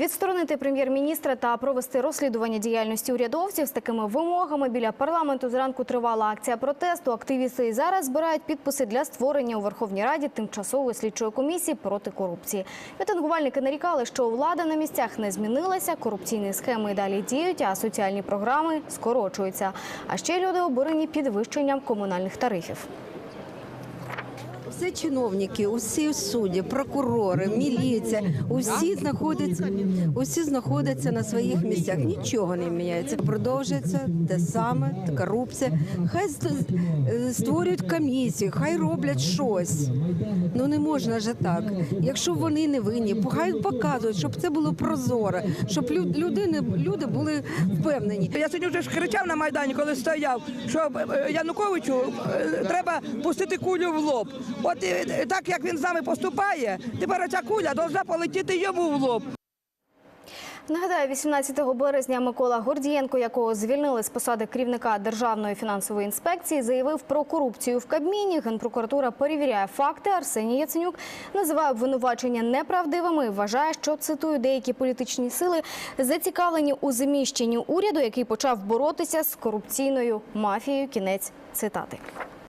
Відсторонити прем'єр-міністра та провести розслідування діяльності урядовців з такими вимогами біля парламенту зранку тривала акція протесту. Активісти і зараз збирають підписи для створення у Верховній Раді тимчасової слідчої комісії проти корупції. Мітингувальники нарікали, що влада на місцях не змінилася, корупційні схеми далі діють, а соціальні програми скорочуються. А ще люди обурені підвищенням комунальних тарифів. Всі чиновники, усі судді, прокурори, міліція, усі знаходяться, усі знаходяться на своїх місцях. Нічого не міняється. Продовжується те саме, корупція. Хай створюють комісію, хай роблять щось. Ну не можна ж так. Якщо вони не винні, хай показують, щоб це було прозоро, щоб лю- людини, люди були впевнені. Я сьогодні вже кричав на Майдані, коли стояв, що е, Януковичу е, треба пустити кулю в лоб. От так як він з нами поступає, тепер ця куля повинна полетіти йому в лоб. Нагадаю, 18 березня Микола Гордієнко, якого звільнили з посади керівника Державної фінансової інспекції, заявив про корупцію в Кабміні. Генпрокуратура перевіряє факти. Арсеній Яценюк називає обвинувачення неправдивими. Вважає, що цитую деякі політичні сили зацікавлені у заміщенні уряду, який почав боротися з корупційною мафією. Кінець цитати.